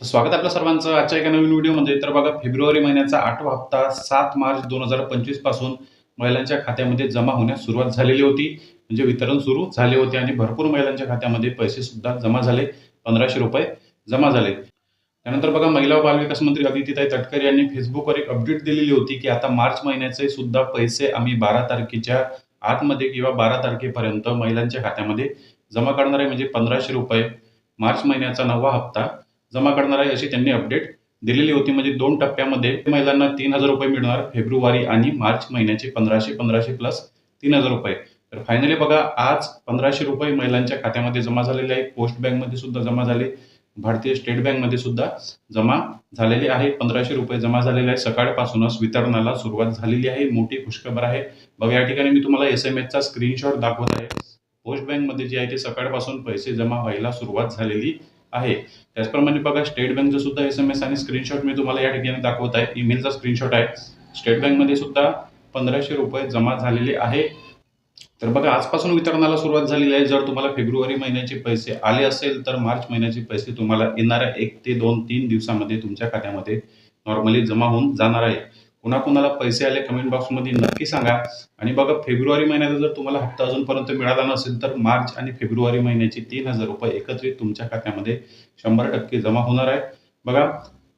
तर स्वागत आहे आपल्या सर्वांचं. आजच्या एका नवीन व्हिडिओमध्ये. तर बघा फेब्रुवारी महिन्याचा आठवा हप्ता सात मार्च दोन हजार पंचवीसपासून महिलांच्या खात्यामध्ये जमा होण्यास सुरुवात झालेली होती. म्हणजे वितरण सुरू झाले होते आणि भरपूर महिलांच्या खात्यामध्ये पैसे सुद्धा जमा झाले. पंधराशे रुपये जमा झाले. त्यानंतर बघा महिला व बालविकास मंत्री अदितीताई तटकरे यांनी फेसबुकवर एक अपडेट दिलेली होती की आता मार्च महिन्याचे सुद्धा पैसे आम्ही बारा तारखेच्या आतमध्ये किंवा बारा तारखेपर्यंत महिलांच्या खात्यामध्ये जमा करणार आहे. म्हणजे पंधराशे रुपये मार्च महिन्याचा नववा हप्ता जमा करणार आहे अशी त्यांनी अपडेट दिलेली होती. म्हणजे दोन टप्प्यामध्ये महिलांना तीन हजार रुपये मिळणार फेब्रुवारी आणि मार्च महिन्याचे पंधराशे पंधराशे प्लस तीन हजार रुपये. तर फायनली बघा आज पंधराशे रुपये महिलांच्या खात्यामध्ये जमा झालेले आहे. पोस्ट बँकमध्ये सुद्धा जमा झाले. भारतीय स्टेट बँकमध्ये सुद्धा जमा झालेले आहे. पंधराशे रुपये जमा झालेले आहे. सकाळपासूनच वितरणाला सुरुवात झालेली आहे. मोठी खुशखबर आहे. बघा या ठिकाणी मी तुम्हाला एस एम एसचा स्क्रीनशॉट दाखवत आहे. पोस्ट बँकमध्ये जे आहे ते सकाळपासून पैसे जमा व्हायला सुरुवात झालेली आहे. त्याचप्रमाणे बघा स्टेट बँकचं सुद्धा एस एम एस आणि स्क्रीनशॉट मी तुम्हाला या ठिकाणी दाखवत आहे. ईमेलचा स्क्रीनशॉट आहे. स्टेट बँकमध्ये सुद्धा पंधराशे रुपये जमा झालेले आहे. तर बघा आजपासून वितरणाला सुरुवात झालेली आहे. जर तुम्हाला फेब्रुवारी महिन्याचे पैसे आले असेल तर मार्च महिन्याचे पैसे तुम्हाला येणाऱ्या एक ते दोन तीन दिवसामध्ये तुमच्या खात्यामध्ये नॉर्मली जमा होऊन जाणार आहे. कुणाकुणाला पैसे आले कमेंट बॉक्समध्ये नक्की सांगा. आणि बघा फेब्रुवारी महिन्याचा जर तुम्हाला हप्ता अजूनपर्यंत मिळाला नसेल तर मार्च आणि फेब्रुवारी महिन्याचे तीन हजार रुपये एकत्रित तुमच्या खात्यामध्ये शंभर टक्के जमा होणार आहे. बघा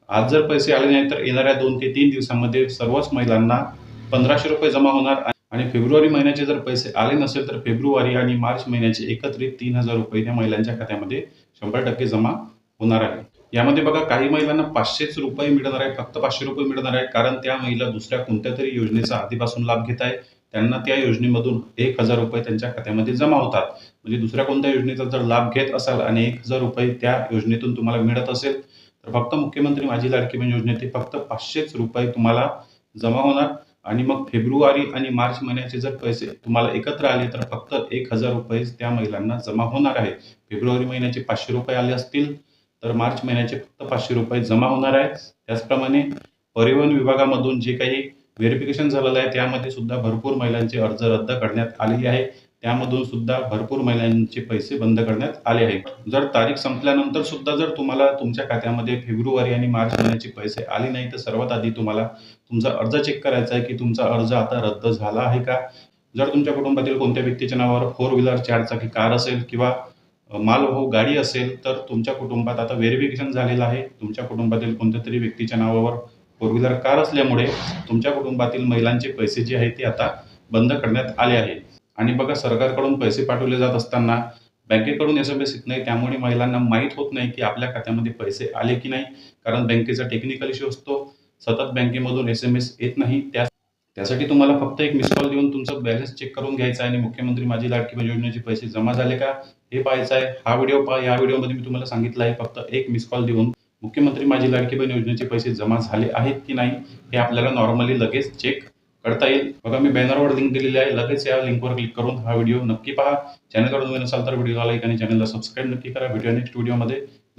आज जर पैसे आले नाही तर येणाऱ्या दोन ते तीन दिवसांमध्ये सर्वच महिलांना पंधराशे रुपये जमा होणार. आणि फेब्रुवारी महिन्याचे जर पैसे आले नसेल तर फेब्रुवारी आणि मार्च महिन्याचे एकत्रित तीन हजार रुपये या महिलांच्या खात्यामध्ये शंभर टक्के जमा होणार आहे. यामध्ये बघा काही महिलांना पाचशेच रुपये मिळणार आहे फक्त पाचशे रुपये मिळणार आहे कारण त्या महिला दुसऱ्या कोणत्या तरी योजनेचा आधीपासून लाभ घेत आहे. त्यांना त्या योजनेमधून एक हजार रुपये त्यांच्या खात्यामध्ये जमा होतात. म्हणजे दुसऱ्या कोणत्या योजनेचा जर लाभ घेत असाल आणि एक हजार रुपये त्या योजनेतून तुम्हाला मिळत असेल तर फक्त मुख्यमंत्री माझी लाडकी बहीण योजनेत फक्त पाचशेच रुपये तुम्हाला जमा होणार. आणि मग फेब्रुवारी आणि मार्च महिन्याचे जर पैसे तुम्हाला एकत्र आले तर फक्त एक हजार रुपये त्या महिलांना जमा होणार आहे. फेब्रुवारी महिन्याचे पाचशे रुपये आले असतील तर मार्च महिन्याचे फक्त पाचशे रुपये जमा होणार आहे त्याचप्रमाणे परिवहन विभागामधून जे काही व्हेरिफिकेशन झालेलं आहे त्यामध्ये सुद्धा भरपूर महिलांचे अर्ज रद्द करण्यात आलेली आहे. त्यामधून सुद्धा भरपूर महिलांचे पैसे बंद करण्यात आले आहेत. जर तारीख संपल्यानंतर सुद्धा जर तुम्हाला तुमच्या खात्यामध्ये फेब्रुवारी आणि मार्च महिन्याचे पैसे आले नाही तर सर्वात आधी तुम्हाला तुमचा अर्ज चेक करायचा आहे की तुमचा अर्ज आता रद्द झाला आहे का? जर तुमच्या कुटुंबातील कोणत्या व्यक्तीच्या नावावर फोर व्हीलर चारचाकी कार असेल किंवा मालवाहू हो गाडी असेल तर तुमच्या कुटुंबात आता व्हेरिफिकेशन झालेलं आहे. तुमच्या कुटुंबातील कोणत्या तरी व्यक्तीच्या नावावर फोर व्हीलर कार असल्यामुळे तुमच्या कुटुंबातील महिलांचे पैसे जे आहेत ते आता बंद करण्यात आले आहे आणि बघा सरकारकडून पैसे पाठवले जात असताना बँकेकडून एस एम एस येत नाही. त्यामुळे महिलांना माहीत होत नाही की आपल्या खात्यामध्ये पैसे आले की नाही. कारण बँकेचा टेक्निकल इश्यू असतो. सतत बँकेमधून एस एम एस येत नाही. त्या त्यासाठी तुम्हाला फक्त एक मिस कॉल देऊन तुमचं बॅलन्स चेक करून घ्यायचा आहे आणि मुख्यमंत्री माझी लाडकी योजनेचे पैसे जमा झाले का हे पाहायचं आहे. हा व्हिडिओ पहा. या व्हिडिओमध्ये मी तुम्हाला सांगितलं आहे फक्त एक मिस कॉल देऊन मुख्यमंत्री माझी लाडकी बहीण योजनेचे पैसे जमा झाले आहेत की नाही हे आपल्याला नॉर्मली लगेच चेक करता येईल. बघा मी बॅनरवर लिंक दिलेली आहे. लगेच या लिंकवर क्लिक करून हा व्हिडिओ नक्की पहा. चॅनलवर नवीन असाल तर व्हिडिओला लाईक आणि चॅनलला सबस्क्राईब नक्की करा. व्हिडिओ नेक्स्ट व्हिडिओमध्ये